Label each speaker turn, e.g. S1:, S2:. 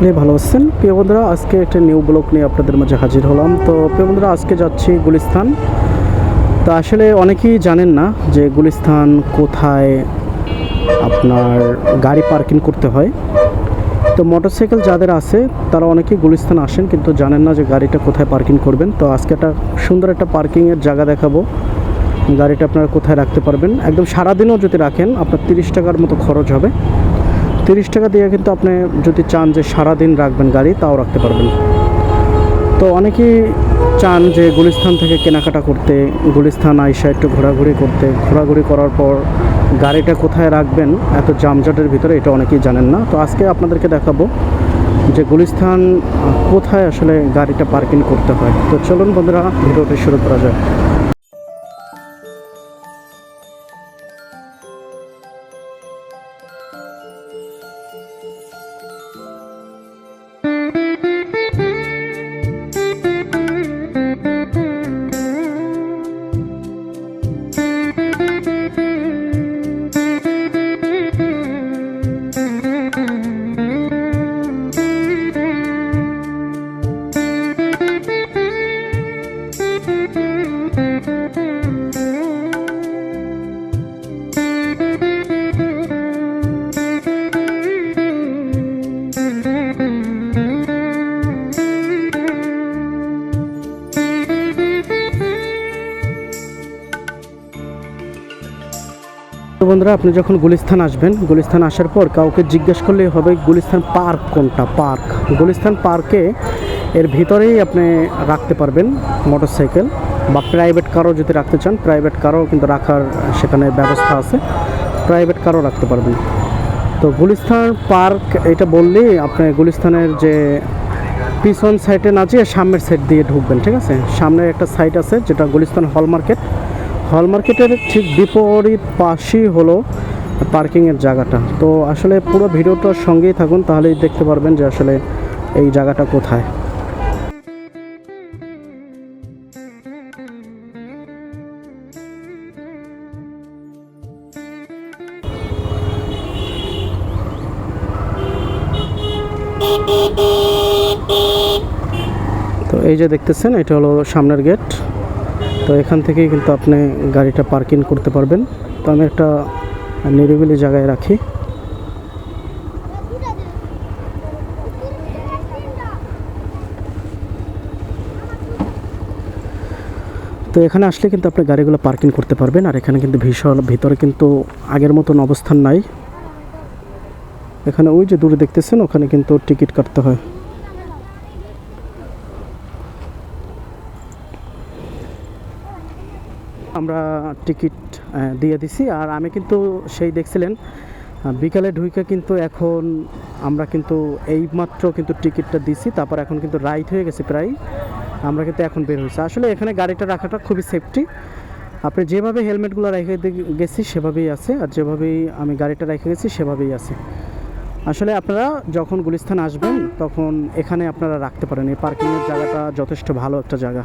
S1: আপনি ভালো আছেন। প্রিয় বন্ধুরা, আজকে একটা নিউ ব্লগ নিয়ে আপনাদের মাঝে হাজির হলাম। তো প্রিয় বন্ধুরা, আজকে যাচ্ছি গুলিস্তান। তো আসলে অনেকেই জানেন না যে গুলিস্তান কোথায় আপনার গাড়ি পার্কিং করতে হয়। তো মোটরসাইকেল যাদের আছে, তারা অনেকেই গুলিস্তান আসেন, কিন্তু জানেন না যে গাড়িটা কোথায় পার্কিং করবেন। তো আজকে একটা সুন্দর একটা পার্কিংয়ের জায়গা দেখাবো। গাড়িটা আপনারা কোথায় রাখতে পারবেন? একদম সারাদিনও যদি রাখেন, আপনার তিরিশ টাকার মতো খরচ হবে। তিরিশ টাকা দিয়ে কিন্তু আপনি যদি চান যে সারাদিন রাখবেন গাড়ি, তাও রাখতে পারবেন। তো অনেকেই চান যে গুলিস্থান থেকে কেনাকাটা করতে গুলিস্তান আইসা একটু ঘোরাঘুরি করতে। ঘোরাঘুরি করার পর গাড়িটা কোথায় রাখবেন, এত জামজটের ভিতরে এটা অনেকেই জানেন না। তো আজকে আপনাদেরকে দেখাবো যে গুলিস্থান কোথায় আসলে গাড়িটা পার্কিং করতে হয়। তো চলুন বন্ধুরা, ভিডিওটি শুরু করা যায় বন্ধুরা, আপনি যখন গুলিস্তান আসবেন গুলিস্তান আসার পর কাউকে জিজ্ঞেস করলেই হবে গুলিস্তান পার্ক কোনটা? পার্ক। গুলিস্তান পার্কে এর ভিতরেই আপনি রাখতে পারবেন মোটরসাইকেল। বা প্রাইভেট কারও যদি রাখতে চান প্রাইভেট কারও কিন্তু রাখার সেখানে ব্যবস্থা আছে। প্রাইভেট কারও রাখতে পারবেন। তো গুলিস্তান পার্ক এটা বললেই আপনি গুলিস্তানের যে পিছন সাইডে না যেয়ে সামনের সাইড দিয়ে ঢুকবেন, ঠিক আছে? সামনে একটা সাইড আছে, যেটা গুলিস্তান হল মার্কেট হল মার্কেটের ঠিক বিপরীত পাশেই হলো পার্কিংয়ের জায়গাটা। তো আসলে পুরো ভিডিওটার সঙ্গেই থাকুন, তাহলেই দেখতে পারবেন যে আসলে এই জায়গাটা কোথায়। তো এই যে দেখতেছেন, এটা হলো সামনের গেট। তো এখান থেকেই কিন্তু আপনি গাড়িটা পার্কিং করতে পারবেন। তো আমি একটা নিরিবিলি জায়গায় রাখি। তো এখানে আসলে কিন্তু আপনি গাড়িগুলো পার্কিং করতে পারবেন, আর এখানে কিন্তু ভীষণ ভিতরে কিন্তু আগের মতন অবস্থান নাই। এখানে ওই যে দূরে দেখতেছেন, ওখানে কিন্তু টিকিট কাটতে হয়। আমরা টিকিট দিয়ে দিছি, আর আমি কিন্তু সেই দেখছিলেন বিকালে ঢুকে কিন্তু এখন আমরা কিন্তু এইমাত্র কিন্তু টিকিটটা দিছি, তারপর এখন কিন্তু রাইট হয়ে গেছে প্রায়, আমরা কিন্তু এখন বের হয়েছি। আসলে এখানে গাড়িটা রাখাটা খুবই সেফটি আপনি যেভাবে হেলমেটগুলো রেখে গেছি, সেভাবেই আছে, আর যেভাবেই আমি গাড়িটা রেখে গেছি, সেভাবেই আছে। আসলে আপনারা যখন গুলিস্থান আসবেন, তখন এখানে আপনারা রাখতে পারেন। এই পার্কিংয়ের জায়গাটা যথেষ্ট ভালো একটা জায়গা।